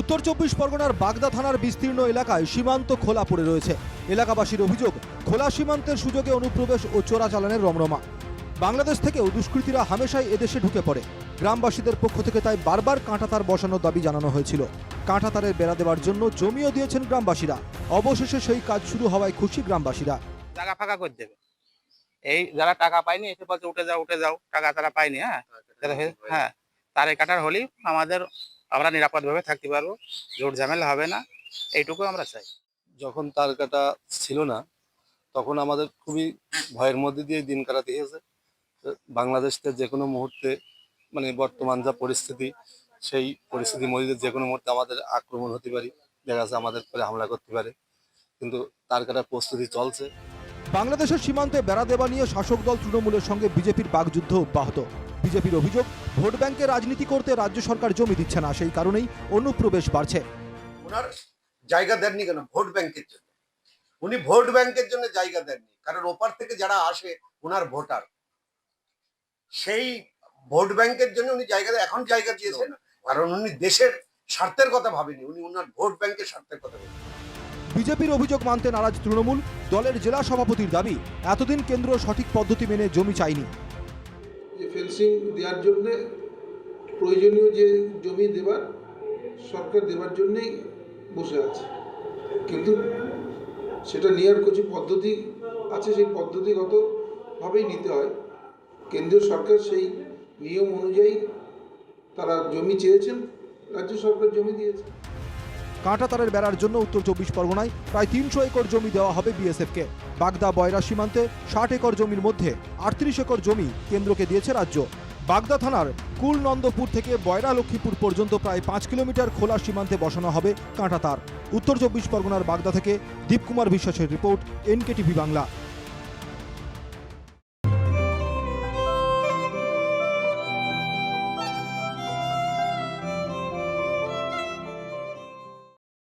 উত্তর চব্বিশ পরগনার বাগদা থানার বিস্তীর্ণ এলাকায় সীমান্ত খোলা পড়ে রয়েছে। এলাকাবাসীর অভিযোগ খোলা সীমান্তের সুযোগে অনুপ্রবেশ ও চোরাচালানের রমরমা। বাংলাদেশ থেকেও দুষ্কৃতীরা হামেশাই এদেশে ঢুকে পড়ে। গ্রামবাসীদের পক্ষ থেকে তাই বারবার কাঁটাতার বসানোর দাবি জানানো হয়েছিল। কাঁটাতারের বেড়া দেওয়ার জন্য জমিও দিয়েছেন গ্রামবাসীরা। অবশেষে সেই কাজ শুরু হওয়ায় খুশি গ্রামবাসীরা। জায়গা ফাঁকা করে দেবে। এই যারা টাকা পায়নি এসে বলছে উঠে যাও উঠে যাও। টাকা তারা পায়নি হ্যাঁ? হ্যাঁ তারে কাটার হলেই আমাদের আমরা নিরাপদভাবে থাকতে পারব, জোর ঝামেলা হবে না, এইটুকু আমরা চাই। যখন তার কাটা ছিল না, তখন আমাদের খুবই ভয়ের মধ্যে দিয়ে দিন কাটাতে হয়েছে। বাংলাদেশতে যে কোনো মুহূর্তে মানে বর্তমান যা পরিস্থিতি, সেই পরিস্থিতির মধ্যে যে কোনো মুহূর্তে আমাদের আক্রমণ হতে পারে, দেখা যাচ্ছে আমাদের পরে হামলা করতে পারে। কিন্তু তার কাটার প্রস্তুতি চলছে। বাংলাদেশের সীমান্তে বেড়া দেওয়া নিয়ে শাসক দল তৃণমূলের সঙ্গে বিজেপির বাগযুদ্ধ অব্যাহত। বিজেপির অভিযোগ ভোট ব্যাংকে রাজনীতি করতে রাজ্য সরকার জমি দিচ্ছে না সেই কারণেই অনুপ্রবেশ বাড়ছে। ওনার জায়গা দেননি কেন? ভোট ব্যাংকের জন্য। উনি ভোট ব্যাংকের জন্য জায়গা দেননি কারণ ওপার থেকে যারা আসে ওনার ভোটার। সেই ভোট ব্যাংকের জন্য উনি জায়গা এখন জায়গা দিয়েছেন। কারণ উনি দেশের স্বার্থের কথা ভাবেনি উনি ওনার ভোট ব্যাংকের স্বার্থের কথা ভাবেন। বিজেপির অভিযোগ মানতে নারাজ তৃণমূল, দলের জেলা সভাপতির দাবি, এতদিন কেন্দ্র সঠিক পদ্ধতি মেনে জমি চায়নি। ফেন্সিং দেওয়ার জন্যে, প্রয়োজনীয় যে জমি দেবার, সরকার দেবার জন্যেই বসে আছে। কিন্তু সেটা নেওয়ার কিছু পদ্ধতি আছে, সেই পদ্ধতিগতভাবেই নিতে হয়। কেন্দ্রীয় সরকার সেই নিয়ম অনুযায়ী তারা জমি চেয়েছেন, রাজ্য সরকার জমি দিয়েছে। কাঁটাতারের বেড়ার জন্য উত্তর চব্বিশ পরগনায় প্রায় তিনশো একর জমি দেওয়া হবে বিএসএফকে। বাগদা, বয়রা সীমান্তে ষাট একর জমির মধ্যে আটত্রিশ একর জমি কেন্দ্রকে দিয়েছে রাজ্য। বাগদা থানার কুলনন্দপুর থেকে বয়রা লক্ষ্মীপুর পর্যন্ত প্রায় পাঁচ কিলোমিটার খোলা সীমান্তে বসানো হবে কাঁটাতার। উত্তর চব্বিশ পরগনার বাগদা থেকে দীপকুমার বিশ্বাসের রিপোর্ট, এনকেটিভি বাংলা।